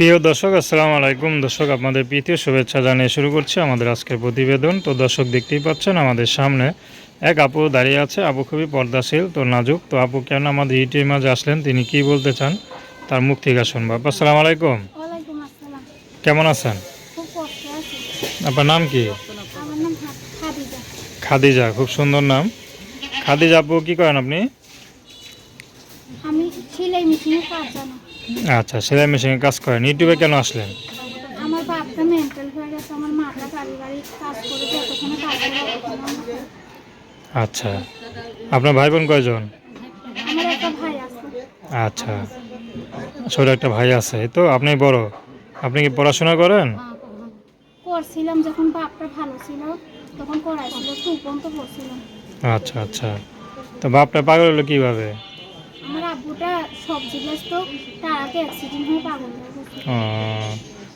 প্রিয় দর্শক আসসালামু আলাইকুম। দর্শক আপনাদের প্রীতীয় শুভেচ্ছা জানিয়ে শুরু করছি আমাদের আজকের প্রতিবেদন। তো দর্শক দেখতেই পাচ্ছেন আমাদের সামনে এক আপু দাঁড়িয়ে আছে। আপু খুবই পর্দাশীল তো নাজুক। তো আপু কেন আমাদের ইটির মাঝে আসলেন? তিনি কি বলতে চান? তার মুখ থেকে শুনব। আপু আসসালামু আলাইকুম। কেমন আছেন? আপনার নাম কি? খাদিজা। খাদিজা খুব সুন্দর নাম। খাদিজা আপু কি করেন আপনি? আমি সেলাই মেশিনে কাজ জানো। আচ্ছা সেলাই মেশিনে কাজ করেন। ইউটিউবে কেন আসলেন? আমার বাপটা মেন্টাল হয়ে গেছে আমার মাটা পারিবারিক কাজ করে যতক্ষণে কাজ করে ততক্ষণ আমার- আচ্ছা আপনার ভাই বোন কয়জন? আমার একটা ভাই আছে। আচ্ছা ছোট একটা ভাই আছে। তো আপনি বড়। আপনি কি পড়াশোনা করেন? করছিলাম যখন বাপটা ভালো ছিল তখন করাইছিল পড়ছিলাম। আচ্ছা আচ্ছা। তো বাপটা পাগল হলো কীভাবে? আমার আব্বুটা সবজি ব্যস্ত তার আগে অ্যাক্সিডেন্ট হয়ে পাগল হয়ে গেছে।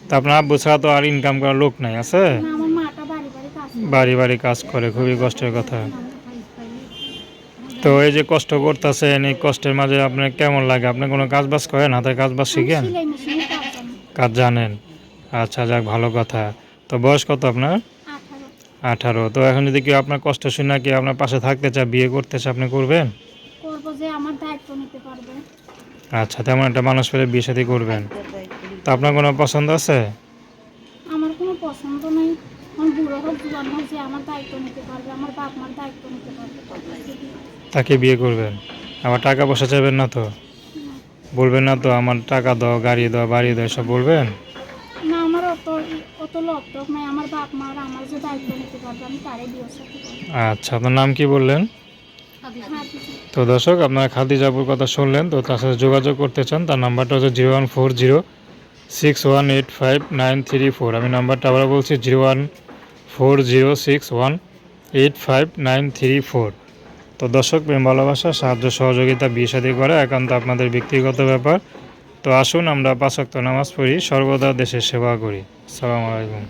তা আপনার আব্বু ছাড়া তো আর ইনকাম করার লোক নাই আছে? না, আমার মাটা বাড়ি বাড়ি কাজ করে। বাড়ি বাড়ি কাজ করে খুবই কষ্টের কথা। তো এই যে কষ্ট করতেছেন এই কষ্টের মাঝে আপনার কেমন লাগে? আপনি কোনো কাজ বাজ করেন? হাতে কাজ বাজ শিখেন? সেলাই মেশিনে কাজ জানি কাজ জানেন? আচ্ছা যাক ভালো কথা। তো বয়স কত আপনার? আঠারো। আঠারো। তো এখন যদি কেউ আপনার কষ্ট শুনে কি আপনার পাশে থাকতে চায় বিয়ে করতে চায় আপনি করবেন? করব যে আমার দায়িত্ব নিতে পারবে। আচ্ছা তেমন একটা মানুষ পেলে বিয়ে সাথে করবেন। তো আপনার কোনো পছন্দ আছে? আমার কোনো পছন্দ নেই। আমার বুড়ো হোক জুয়ান হোক যে আমার দায়িত্ব নিতে পারবে আমার বাপ মার দায়িত্ব নিতে পারবে। তাকে বিয়ে করবেন? আবার টাকা পয়সা চাইবেন না তো? বলবেন না তো আমার টাকা দাও গাড়ি দাও বাড়ি দাও সব বলবেন? না আমার অত অত লোক লকটক নাই। আমার বাপ মার আমার যে দায়িত্ব নিতে পারবে আমি তারে বিয়ে সাথে আচ্ছা আপনার নাম কি বললেন? দিদি। তো দর্শক, আপনারা আপনার খাদিজাপুর কথা শুনলেন, তো তার সাথে যোগাযোগ করতে চান, তার নাম্বারটা হচ্ছে zero one four zero six one eight five nine three four. আমি নাম্বারটা আবার বলছি, zero one four zero six one eight five nine three four. তো দর্শক, প্রেম, ভালোবাসা, সাহায্য, সহযোগিতা, বিয়ে শাদী করা একান্ত আপনাদের ব্যক্তিগত ব্যাপার। তো আসুন, আমরা পাঁচক্ত নামাজ পড়ি, সর্বদা দেশের সেবা করি। আসসালামু আলাইকুম।